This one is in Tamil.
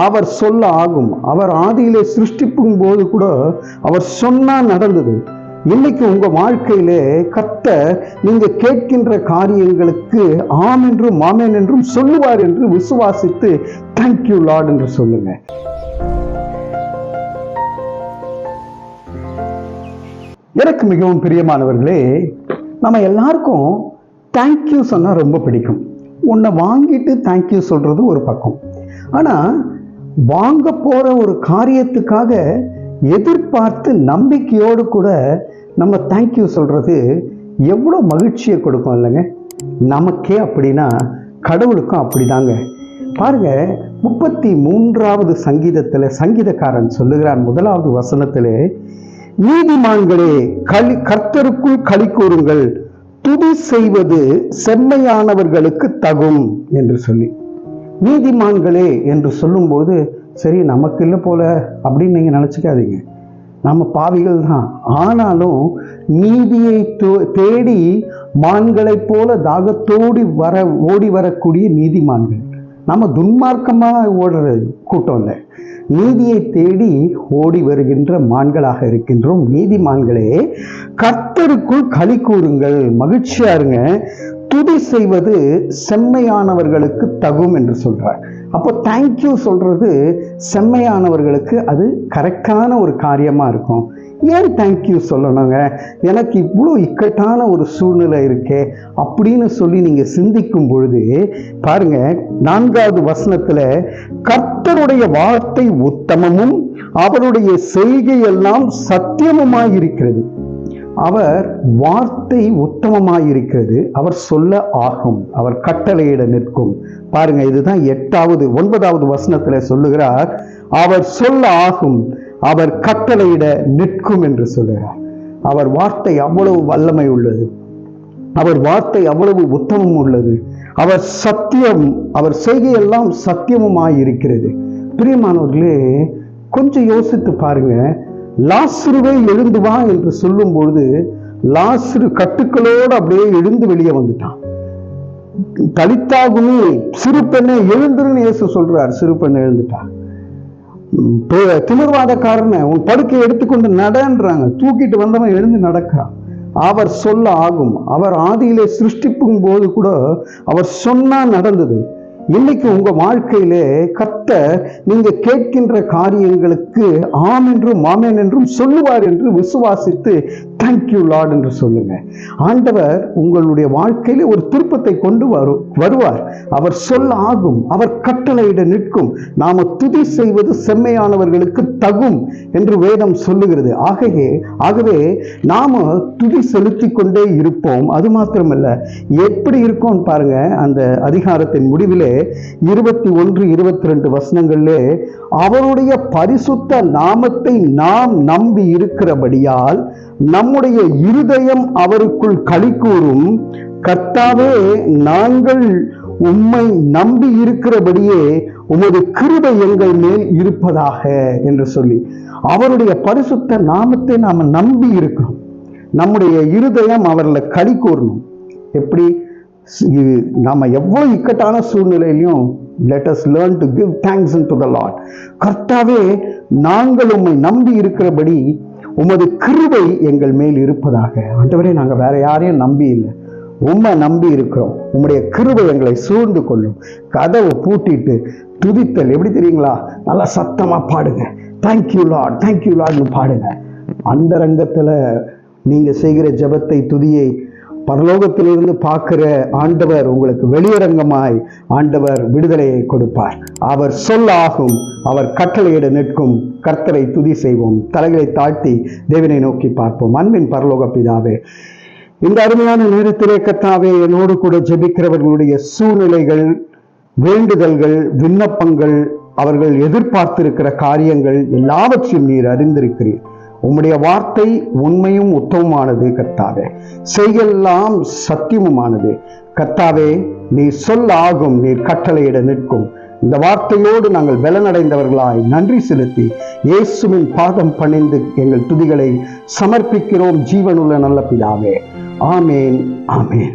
அவர் சொல்ல ஆகும். அவர் ஆதியிலே சிருஷ்டிப்பும் போது கூட அவர் சொன்னா நடந்தது. இன்னைக்கு உங்க வாழ்க்கையிலே கத்த நீங்க கேட்கின்ற காரியங்களுக்கு ஆம் என்றும் மாமேன் என்றும் சொல்லுவார் என்று விசுவாசித்து தேங்க்யூ லார்ட் என்று சொல்லுங்க. எனக்கு மிகவும் பிரியமானவர்களே நம்ம எல்லாருக்கும் தேங்க்யூ சொன்னால் ரொம்ப பிடிக்கும். உன்னை வாங்கிட்டு தேங்க்யூ சொல்கிறது ஒரு பக்கம். ஆனால் வாங்க போகிற ஒரு காரியத்துக்காக எதிர்பார்த்து நம்பிக்கையோடு கூட நம்ம தேங்க்யூ சொல்கிறது எவ்வளோ மகிழ்ச்சியை கொடுக்கும் இல்லைங்க? நமக்கே அப்படின்னா கடவுளுக்கும் அப்படிதாங்க. பாருங்க முப்பத்தி மூன்றாவது சங்கீதத்தில் சங்கீதக்காரன் சொல்லுகிறான் முதலாவது வசனத்தில் நீதிமான்களே களி கர்த்தருக்குள் களி கூறுங்கள். துதி செய்வது செம்மையானவர்களுக்கு தகும் என்று சொல்லி. நீதிமான்களே என்று சொல்லும்போது சரி நமக்கு இல்லை போல அப்படின்னு நீங்கள் நினச்சிக்காதீங்க. நம்ம பாவிகள் தான். ஆனாலும் நீதியை தேடி மான்களைப் போல தாகத்தோடி வர ஓடி வரக்கூடிய நீதிமான்கள். நம்ம துன்மார்க்கமாக ஓடுற கூட்டம் இல்லை. நீதியை தேடி ஓடி வருகின்ற மான்களாக இருக்கின்றோம். நீதிமான்களே கர்த்தருக்குள் களி கூறுங்கள். மகிழ்ச்சியா இருங்க. துதி செய்வது செம்மையானவர்களுக்கு தகும் என்று சொல்றார். அப்போ தேங்க்யூ சொல்றது செம்மையானவர்களுக்கு அது கரெக்டான ஒரு காரியமா இருக்கும். ஏன் தேங்க்யூ சொல்லணுங்க? எனக்கு இவ்வளோ இக்கட்டான ஒரு சூழ்நிலை இருக்கே அப்படின்னு சொல்லி நீங்க சிந்திக்கும் பொழுது பாருங்க நான்காவது வசனத்துல கர்த்தருடைய வார்த்தை உத்தமமும் அவருடைய செய்கையெல்லாம் சத்தியமுமாய் இருக்கிறது அவர் வார்த்தை உத்தமமாயிருக்கிறது. அவர் சொல்ல ஆகும். அவர் கட்டளையிட நிற்கும். பாருங்க இதுதான் எட்டாவது ஒன்பதாவது வசனத்தில் சொல்லுகிறார். அவர் சொல்ல ஆகும். அவர் கட்டளையிட நிற்கும் என்று சொல்லுகிறார். அவர் வார்த்தை அவ்வளவு வல்லமை உள்ளது. அவர் வார்த்தை அவ்வளவு உத்தமம் உள்ளது. அவர் சத்தியம் அவர் செய்கையெல்லாம் சத்தியமுமாய் இருக்கிறது பிரியமானவர்களே கொஞ்சம் யோசித்து பாருங்க. லாஸ்ருவே எழுந்து வா என்று சொல்லும் பொழுது லாஸ்ரு கட்டுக்களோடு அப்படியே எழுந்து வெளியே வந்துட்டான். தலித்தாகுமே சிறு பெண்ணை எழுந்துருன்னு இயேசு சொல்றார் சிறு பெண்ணை எழுந்துட்டான். திமிர்வாதக்காரனை உன் படுக்கையை எடுத்துக்கொண்டு நடன்றாங்க. தூக்கிட்டு வந்தவன் எழுந்து நடக்கிறான். அவர் சொல்ல ஆகும். அவர் ஆதியிலே சிருஷ்டிப்பும் போது கூட அவர் சொன்னா நடந்தது. இன்னைக்கு உங்க வாழ்க்கையிலே கத்த நீங்க கேட்கின்ற காரியங்களுக்கு ஆம் என்றும் மாமேன் என்றும் சொல்லுவார் என்று விசுவாசித்து தேங்க்யூ லார்ட் என்று சொல்லுங்க. ஆண்டவர் உங்களுடைய வாழ்க்கையில ஒரு திருப்பத்தை கொண்டு வரு வருவார். அவர் சொல்ல ஆகும் அவர் கட்டளையிட நிற்கும். நாம துதி செய்வது செம்மையானவர்களுக்கு தகும் என்று வேதம் சொல்லுகிறது. ஆகவே ஆகவே நாம துதி செலுத்தி கொண்டே இருப்போம். அது மாத்திரமல்ல எப்படி இருக்கும் பாருங்க அந்த அதிகாரத்தின் முடிவிலே இருபத்தி ஒன்று இருபத்தி ரெண்டு வசனங்களிலே அவருடைய பரிசுத்த நாமத்தை நாம் நம்பி இருக்கிறபடியால் நம்முடைய இருதயம் அவருக்குள் களி கூறும் கர்த்தாவே நாங்கள் உம்மை நம்பி இருக்கிறபடியே உமது கிருபை எங்கள் மேல் இருப்பதாக என்று சொல்லி அவருடைய பரிசுத்த நாமத்தை நாம நம்பி இருக்கிறோம். நம்முடைய இருதயம் அவரில் களி கூறணும் எப்படி? இது நாம எவ்வளவு இக்கட்டான சூழ்நிலையிலையும் let us learn to give thanks unto the கர்த்தாவே நாங்கள் உம்மை நம்பி இருக்கிறபடி உமது கிருபை எங்கள் மேல் இருப்பதாக. ஆண்டவரே நாங்கள் வேற யாரையும் நம்பி இல்லை. உம்மை நம்பி இருக்கிறோம். உம்முடைய கிருபை எங்களை சூழ்ந்து கொள்ளும். கதவை பூட்டிட்டு துதித்தல். எப்படி தெரியுங்களா? நல்லா சத்தமாக பாடுங்க. தேங்க்யூ லார்ட் தேங்க்யூ லார்ட்னு பாடுங்க. அந்த ரங்கத்தில் நீங்கள் செய்கிற ஜெபத்தை துதியை பரலோகத்திலிருந்து பார்க்கிற ஆண்டவர் உங்களுக்கு வெளியரங்கமாய் ஆண்டவர் விடுதலையை கொடுப்பார். அவர் சொல்லாகும் அவர் கட்டளையிட நிற்கும். கர்த்தரை துதி செய்வோம் தலைகளை தாழ்த்தி தேவனை நோக்கி பார்ப்போம். அன்பின் பரலோக பிதாவே இந்த அருமையான நேரத்திலே கத்தாவே என்னோடு கூட ஜெபிக்கிறவர்களுடைய சூழ்நிலைகள் வேண்டுதல்கள் விண்ணப்பங்கள் அவர்கள் எதிர்பார்த்திருக்கிற காரியங்கள் எல்லாவற்றையும் நீர் அறிந்திருக்கிறீர். உம்முடைய வார்த்தை உண்மையும் உத்தமமானது கர்த்தாவே. செய்யெல்லாம் சத்தியமுமானது. கர்த்தாவே நீ சொல் ஆகும் நீர் கட்டளையிட நிற்கும். இந்த வார்த்தையோடு நாங்கள் பலனடைந்தவர்களாய் நன்றி செலுத்தி இயேசுவின் பாதம் பணிந்து எங்கள் துதிகளை சமர்ப்பிக்கிறோம் ஜீவனுள்ள நல்ல பிதாவே. ஆமேன் ஆமேன்.